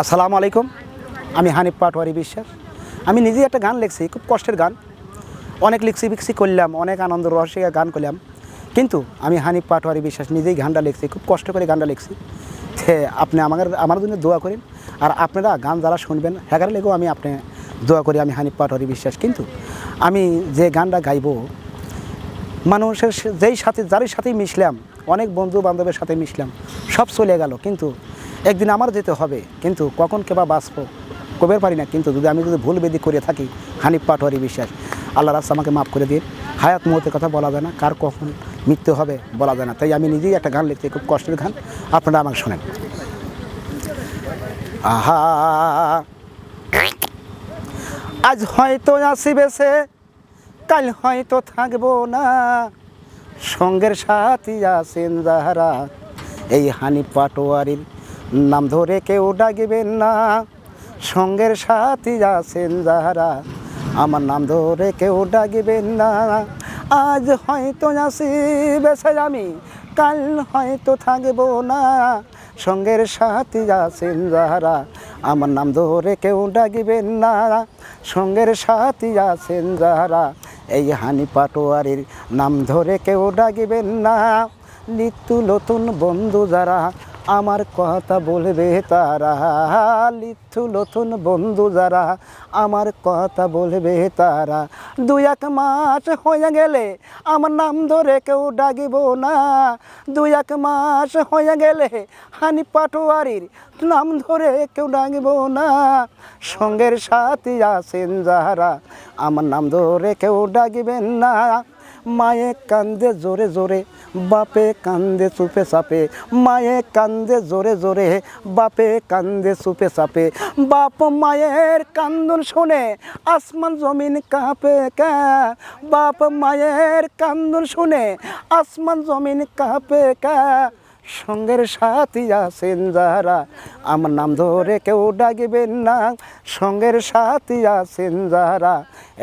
আসসালামু আলাইকুম। আমি হানিফ পাটওয়ারি বিশ্বাস। আমি নিজেই একটা গান লিখছি, খুব কষ্টের গান। অনেক লিখছি, বিক্সি করলাম, অনেক আনন্দ রসে গান করলাম। কিন্তু আমি হানিফ পাটওয়ারি বিশ্বাস, নিজেই গানটা লিখছি, খুব কষ্ট করে গানটা লিখছি। সে আপনি আমার আমার জন্য দোয়া করেন। আর আপনারা গান যারা শুনবেন হ্যাগার লেগেও আমি আপনি দোয়া করি আমি হানিফ পাটওয়ারি বিশ্বাস। কিন্তু আমি যে গানটা গাইব, মানুষের যেই সাথে যার সাথেই মিশলাম, অনেক বন্ধু বান্ধবের সাথে মিশলাম, সব চলে গেল। কিন্তু একদিন আমার যেতে হবে, কিন্তু কখন কেবা বাঁচবো কবের পারি না, কিন্তু যদি আমি যদি ভুল বেদি করে থাকি, হানিফ পাটোয়ারি বিশ্বাস, আল্লাহ রাস্তা আমাকে মাফ করে দিন হায়াত মুহূর্তের কথা বলা যায় না, কার কখন মৃত্যু হবে বলা যায় না। তাই আমি নিজেই একটা গান লিখতে খুব কষ্টের গান, আপনারা আমাকে শোনেন। আহা, আজ হয়তো আসিবে সে, কাল হয়তো থাকব না। সঙ্গের সাথী আছেন যাহারা, এই হানি পাটোয়ারির নাম ধরে কেউ ডাকিবেন না। সঙ্গের সাথী আছেন যাহারা, আমার নাম ধরে কেউ ডাকিবেন না। আজ হয়তো আসি বেছে আমি কাল হয়তো থাকব না। সঙ্গের সাথী আছেন যাহারা, আমার নাম ধরে কেউ ডাকিবেন না। সঙ্গের সাথী আছেন যাহারা, এই হানি পাটোয়ারির নাম ধরে কেউ ডাকিবেন না। নিত্য নতুন বন্ধু যারা আমার কথা বলবে তারা। লিথু নতুন বন্ধু যারা, আমার কথা বলবে তারা। দু এক মাস হয়ে গেলে আমার নাম ধরে কেউ ডাকিব না। দু এক মাস হয়ে গেলে হানি পাটোয়ারির নাম ধরে কেউ ডাকিব না। সঙ্গের সাথী আছেন যাহারা আমার নাম ধরে কেউ ডাকিবেন না। মায়ে কান্দে জোরে জোরে বাপে কান্দে চুপে চাপে, মায়ে কান্দে জোরে জোরে, বাপে কান্দে চুপে চাপে। বাপ মায়ের কান্দন শুনে আসমান জমিন কাঁপে কা? বাপ মায়ের কান্দন শুনে আসমান জমিন কাঁপে কা? সঙ্গের সাথী আছেন যারা, আমার নাম ধরে কেউ ডাকিবেন না। সঙ্গের সাথী আছেন যারা,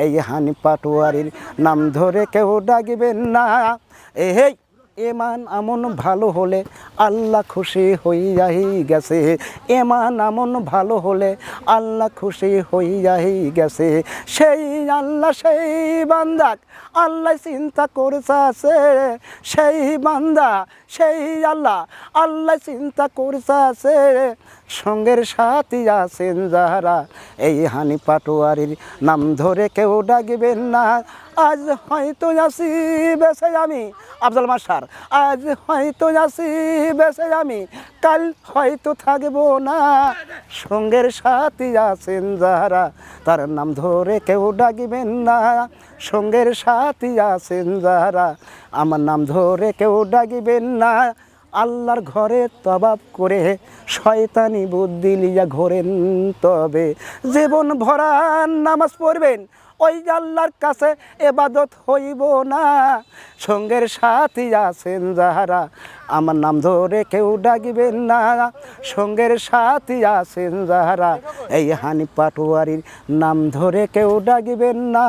এই হানি পাটোয়ারির নাম ধরে কেউ ডাকিবেন না। এ হেই এমান আমন ভালো হলে আল্লাহ খুশি হইয়াই গেছে। এমান আমন ভালো হলে আল্লাহ খুশি হইয়াই গেছে। সেই আল্লাহ, সেই বান্দাক আল্লাহ চিন্তা করছে সেই বান্দা, সেই আল্লাহ আল্লাহ চিন্তা করছে সঙ্গের সাথী আছেন যারা এই হানি পাটোয়ারির নাম ধরে কেউ ডাকবেন না। আজ হয়তো আসি বেছে আমি। আফজাল মাসার আজ হয়তো আসি বেছে আমি, কাল হয়তো থাকব না। সঙ্গের সাথী আছেন যারা, তার নাম ধরে কেউ ডাকিবেন না। সঙ্গের সাথী আছেন যারা, আমার নাম ধরে কেউ ডাকিবেন না। আল্লাহর ঘরে তবাব করে শয়তানি বুদ্ধি লিয়া ঘোরেন তবে। জীবন ভরা নামাজ পড়বেন ওই আল্লাহর কাছে এবাদত হইব না। সঙ্গের সাথী আছেন যাহারা, আমার নাম ধরে কেউ ডাকিবেন না। সঙ্গের সাথী আছেন যাহারা, এই হানি পাটোয়ারির নাম ধরে কেউ ডাকিবেন না।